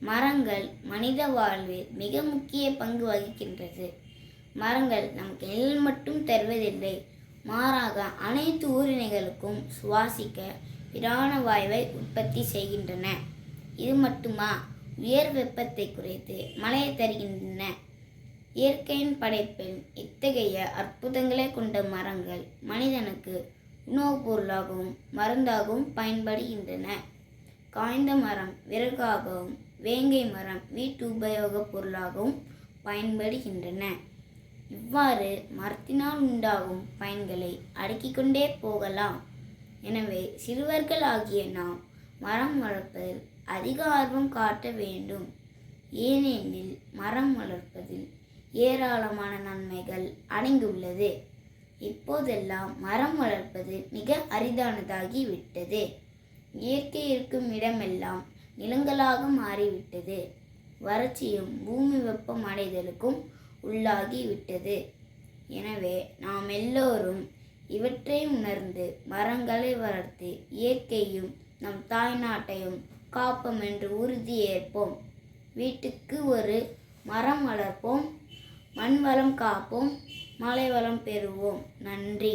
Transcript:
மரங்கள் மனித வாழ்வு மிக முக்கிய பங்கு வகிக்கின்றது. மரங்கள் நமக்கு நெல் மட்டும் தருவதில்லை மாறாக அனைத்து உயிரினைகளுக்கும் சுவாசிக்க பிராண வாயுவை உற்பத்தி செய்கின்றன. இது மட்டுமா? உயர் வெப்பத்தை குறைத்து மழையை தருகின்றன. இயற்கையின் படைப்பில் இத்தகைய அற்புதங்களை கொண்ட மரங்கள் மனிதனுக்கு உணவுப் பொருளாகவும் மருந்தாகவும் பயன்படுகின்றன. காய்ந்த மரம் விறகாகவும் வேங்கை மரம் வீட்டு உபயோகப் பொருளாகவும் பயன்படுகின்றன. இவ்வாறு மரத்தினால் உண்டாகும் பயன்களை அடுக்கிக் கொண்டே போகலாம். எனவே சிறுவர்கள் ஆகிய நாம் மரம் வளர்ப்பதில் அதிக ஆர்வம் காட்ட வேண்டும். ஏனெனில் மரம் வளர்ப்பதில் ஏராளமான நன்மைகள் அடங்கியுள்ளது. இப்போதெல்லாம் மரம் வளர்ப்பது மிக அரிதானதாகிவிட்டது. இயற்கை இருக்கும் இடமெல்லாம் நிலங்களாக மாறிவிட்டது. வறட்சியும் பூமி வெப்பம் அடைதலுக்கும் உள்ளாகி விட்டது எனவே நாம் எல்லோரும் இவற்றை உணர்ந்து மரங்களை வளர்த்து இயற்கையும் நம் தாய்நாட்டையும் காப்போம் என்று உறுதியேற்போம். வீட்டுக்கு ஒரு மரம் வளர்ப்போம் மண் வளம் காப்போம் மலை வளம் பெறுவோம். நன்றி.